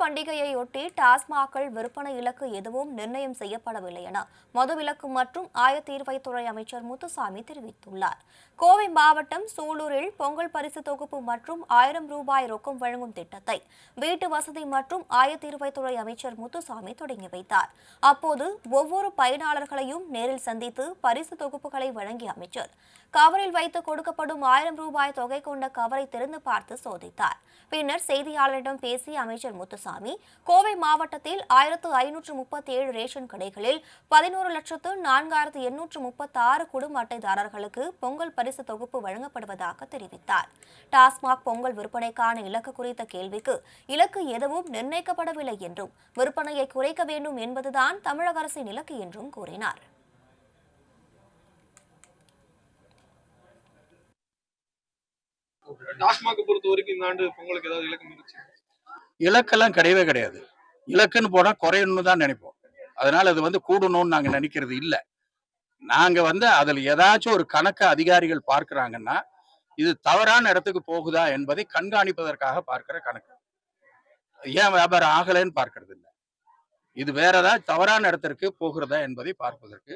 பண்டிகையையொட்டி டாஸ்மாக்கள் விற்பனை இலக்கு எதுவும் நிர்ணயம் செய்யப்படவில்லை என மதுவிலக்கு மற்றும் ஆயத்தீர்வைத்துறை அமைச்சர் முத்துசாமி தெரிவித்துள்ளார். கோவை மாவட்டம் சூலூரில் பொங்கல் பரிசு தொகுப்பு மற்றும் ஆயிரம் ரூபாய் ரொக்கம் வழங்கும் திட்டத்தை வீட்டு வசதி மற்றும் ஆயத்தீர்வைத்துறை அமைச்சர் முத்துசாமி தொடங்கி வைத்தார். அப்போது ஒவ்வொரு பயனாளர்களையும் நேரில் சந்தித்து பரிசு தொகுப்புகளை வழங்கிய அமைச்சர். கவரில் வைத்து கொடுக்கப்படும் ஆயிரம் ரூபாய் தொகை கொண்ட கவரை திறந்து பார்த்து சோதித்தார். பின்னர் செய்தியாளரிடம் பேசிய அமைச்சர் முத்துசாமி கோவை மாவட்டத்தில் ஆயிரத்து ஐநூற்று முப்பத்தி ஏழு ரேஷன் கடைகளில் பதினோரு லட்சத்து நான்காயிரத்து எண்ணூற்று முப்பத்தி ஆறு குடும்ப அட்டைதாரர்களுக்கு பொங்கல் பரிசு தொகுப்பு வழங்கப்படுவதாக தெரிவித்தார். டாஸ்மாக் பொங்கல் விற்பனைக்கான இலக்கு குறித்த கேள்விக்கு இலக்கு எதுவும் நிர்ணயிக்கப்படவில்லை என்றும் விற்பனையை குறைக்க வேண்டும் என்பதுதான் தமிழக அரசின் இலக்கு என்றும் கூறினார். டாஸ்மாக் பொறுத்த வரைக்கும் இந்த ஆண்டு பொங்கலுக்கு ஏதாவது இலக்கம் இருந்துச்சு இலக்கெல்லாம் கிடையவே கிடையாது. இலக்குன்னு போனால் குறையணும்னு தான் நினைப்போம். அதனால அது வந்து கூடணும்னு நாங்கள் நினைக்கிறது இல்லை. நாங்கள் வந்து அதில் ஏதாச்சும் ஒரு கணக்கு அதிகாரிகள் பார்க்குறாங்கன்னா இது தவறான இடத்துக்கு போகுதா என்பதை கண்காணிப்பதற்காக பார்க்கிற கணக்கு. ஏன் வியாபாரம் ஆகலைன்னு பார்க்கறது இல்லை. இது வேற ஏதாவது தவறான இடத்திற்கு போகிறதா என்பதை பார்ப்பதற்கு